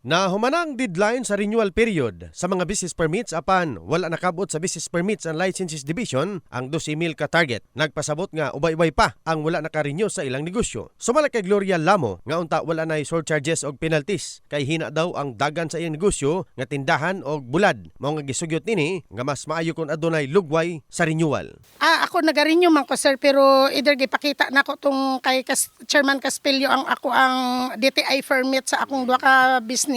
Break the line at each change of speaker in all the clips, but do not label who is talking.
Na humanang deadline sa renewal period sa mga business permits apan wala nakabot sa business permits and licenses division ang 12,000 ka target. Nagpasabot nga ubay-ubay pa ang wala naka-renew sa ilang negosyo. Sumala kay Gloria Lamo nga unta wala nay surcharges og penalties kay hina daw ang dagan sa iyang negosyo nga tindahan og bulad. Mao nga gisugyot nini nga mas maayo kun adunay lugway sa renewal.
Ah, ako nagarinyo man ko sir pero either gipakita na ko tong kay Kas- Chairman Caspilio ang ako ang DTI permit sa akong duha ka business.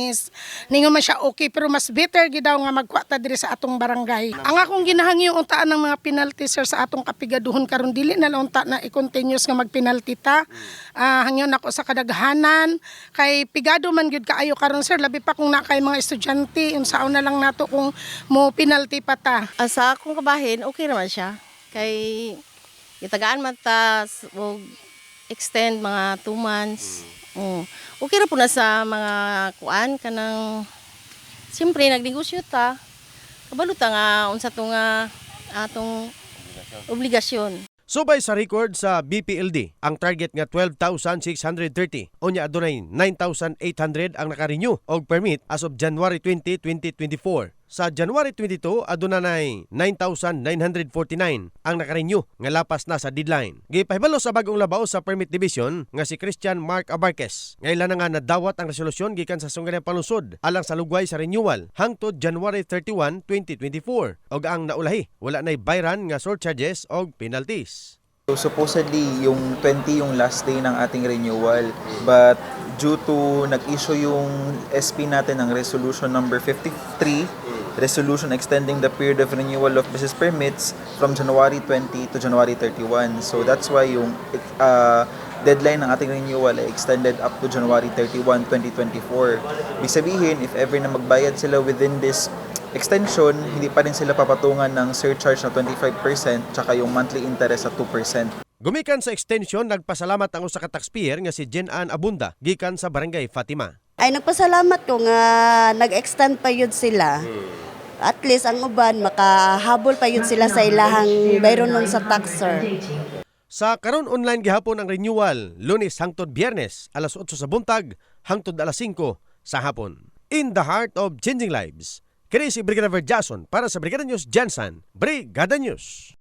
Ningon man siya okay pero mas better gid daw nga magkuha ta diri sa atong barangay. Ang akong ginahangyo untaan ng mga penalty sir sa atong kapigaduhon karon dili na unta na i-continuous nga magpenalty ta. Ah, hangyon ako sa kadaghanan kay pigado man gyud kaayo karon sir labi pa kung na kay mga estudyante unsaon na lang nato kung mo penalty pa ta.
Ah, sa akong kabahin, okay naman siya. Kay itagaan man ta og extend mga 2 months. Mm. Okay ra po na sa mga kuan kanang Siyempre nagnegosyo ta. Kabalo ta nga unsa to nga atong obligasyon.
Subay sa record sa BPLD, ang target nga 12,630. Unya adunay 9,800 ang naka-renew og permit as of January 20, 2024. Sa January 22, aduna nay 9,949 ang naka-renew nga lapas na sa deadline. Gipahibalo sa bagong labaw sa permit division nga si Christian Mark Abarquez. Ngailan na nga nadawat ang resolusyon gikan sa Sunganay Palusod alang sa lugway sa renewal hangtod January 31, 2024. Og ang naulahi, wala nay bayran nga surcharges og penalties.
So supposedly yung 20 yung last day ng ating renewal but due to nag-issue yung SP natin ng resolution number 53 resolution extending the period of renewal of business permits from January 20 to January 31 so that's why yung uh, deadline ng ating renewal ay extended up to January 31, 2024 Ibig sabihin if ever na magbayad sila within this extension, hindi pa rin sila papatungan ng surcharge na 25% tsaka yung monthly interest sa 2%.
Gumikan sa extension, nagpasalamat ang usa ka taxpayer nga si Jen Ann Abunda gikan sa Barangay Fatima.
Ay nagpasalamat ko nga nag-extend pa yun sila. At least ang uban makahabol pa yun sila sa ilahang bayron nun sa taxer.
Sa karon online gihapon ang renewal, Lunes hangtod Biyernes, alas 8 sa buntag hangtod alas 5 sa hapon. In the heart of changing lives. Kini si Brigadier Jason para sa Brigada News Jansan, Brigada News.